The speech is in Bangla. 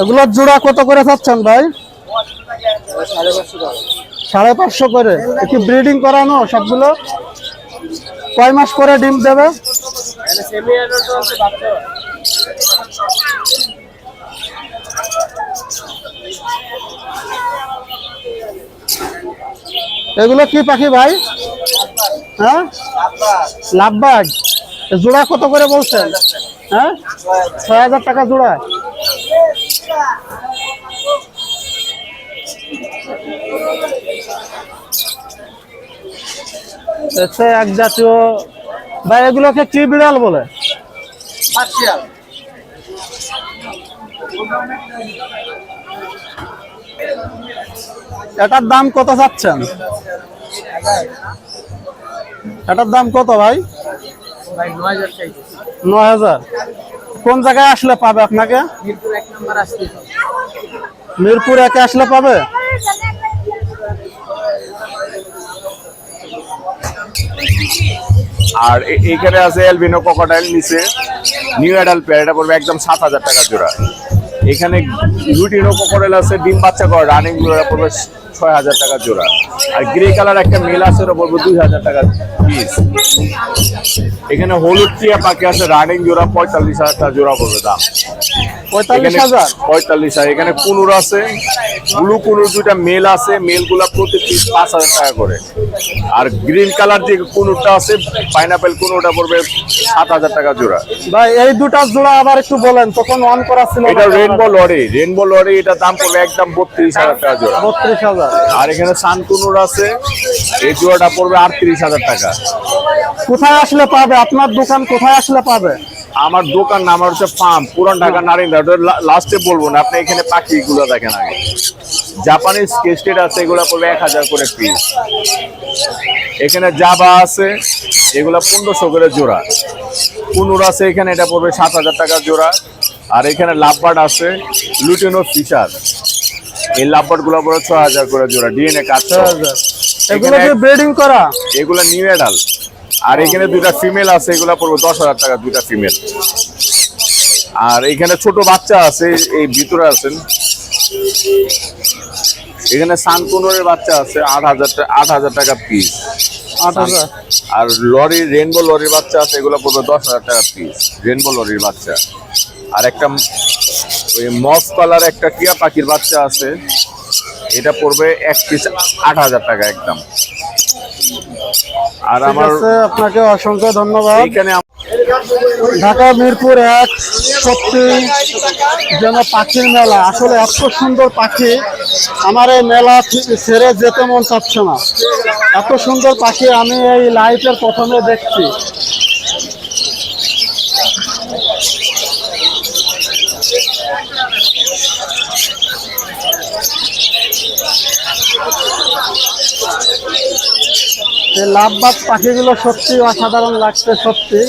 এগুলোর জোড়া কত করে চাচ্ছেন ভাই? সাড়ে পাঁচশো করে। এ কি ব্রিডিং করানো সবগুলো? কয় মাস করে ডিম দেবে? এগুলো কি পাখি ভাই? হ্যাঁ? লাভবাগ। জোড়া কত করে বলছেন? হ্যাঁ? ছয় হাজার টাকা জোড়া। হচ্ছে এক জাতীয় ভাই এগুলোকে কি বিড়াল বলে? এটার দাম কত চাচ্ছেন? এটার দাম কত ভাই? নয় হাজার। কোন জায়গায় আসলে পাবে আপনাকে? মিরপুর এক নম্বর আসতে মিরপুর একে আসলে পাবে? আর এইখানে আছে এলবিনো কোকোডাইল নিচে। নিউ অ্যাডাল্ট পেয়ার এটা পড়বে একদম সাত হাজার টাকা জোড়া। এখানে লুটিনো কোকোডাইল আছে ডিম বাচ্চা করে রানিং জোড়া পড়বে ছয় হাজার টাকা জোড়া। আর গ্রে কালার একটা মেল আছে ওটা পড়বে দুই হাজার টাকা পিস এখানে হলুদ টিয়া পাখি আছে রানিং জোড়া পঁয়তাল্লিশ হাজার টাকা জোড়া পড়বে দাম। পঁয়তাল্লিশ হাজার? পঁয়তাল্লিশ হাজার। এখানে কুনুর আছে ব্লু কুনুর দুইটা মেল আছে মেলগুলা প্রতি পিস পাঁচ হাজার টাকা করে। আর গ্রিন কালার যে কুনুরটা আছে পাইনাপেল কুনুরটা পড়বে সাত হাজার টাকা জোড়া। ভাই এই দুটা জোড়া আবার একটু বলেন তখন অন করা ছিল এটা রেনবো লরি রেনবো লরি এটা দাম পড়বে একদম বত্রিশ হাজার টাকা জোড়া। বত্রিশ হাজার। আর এখানে সান কুনুর আছে এই জোড়াটা পড়বে আটত্রিশ হাজার টাকা। কোথায় আসলে পাবে? আপনার দোকান কোথায় আসলে পাবে? আমার দোকান নাম হচ্ছে ফার্ম পুরান ঢাকা নারিন্দা। লাস্টে বলব না আপনি এখানে পাখি পাখিগুলো দেখেন আগে। জাপানিজ কেস্টেড আছে এগুলো পড়বে এক হাজার করে পিস এখানে জাবা আছে এগুলা পনেরোশো করে জোড়া। কুনুর আছে এখানে এটা পড়বে সাত হাজার টাকা জোড়া। আর এখানে লাভবার্ড আছে লুটিনো ফিশার এই লাভবার্ডগুলো পড়বে ছ হাজার করে জোড়া ডিএনএ কাজ এগুলো কি ব্রিডিং করা? এগুলা নিউ এডাল আর এখানে দুইটা ফিমেল আছে এগুলা পড়বে দশ হাজার টাকা দুইটা ফিমেল আর এখানে ছোট বাচ্চা আছে এই ভিতরে আছেন। এখানে সানকুনোরের বাচ্চা আছে আট হাজার আট হাজার টাকা পিস আর লরি রেনবো লরির বাচ্চা আছে এগুলো পড়বে দশ হাজার টাকা পিস রেনবো লরির বাচ্চা। আর একটা ওই মফ কালার একটা টিয়া পাখির বাচ্চা আছে। এটা পড়বে এক পিস আট হাজার টাকা একদম। আর আমার আপনাকে অসংখ্য ধন্যবাদ। এইখানে আম- ঢাকা মিরপুর এক সত্যি যেন পাখির মেলা। আসলে এত সুন্দর পাখি আমার এই মেলা ছেড়ে যেতে মন চাচ্ছে না। এত সুন্দর পাখি আমি এই লাইফের প্রথমে দেখছি। এই লাভবাদ পাখিগুলো সত্যি অসাধারণ লাগছে সত্যি।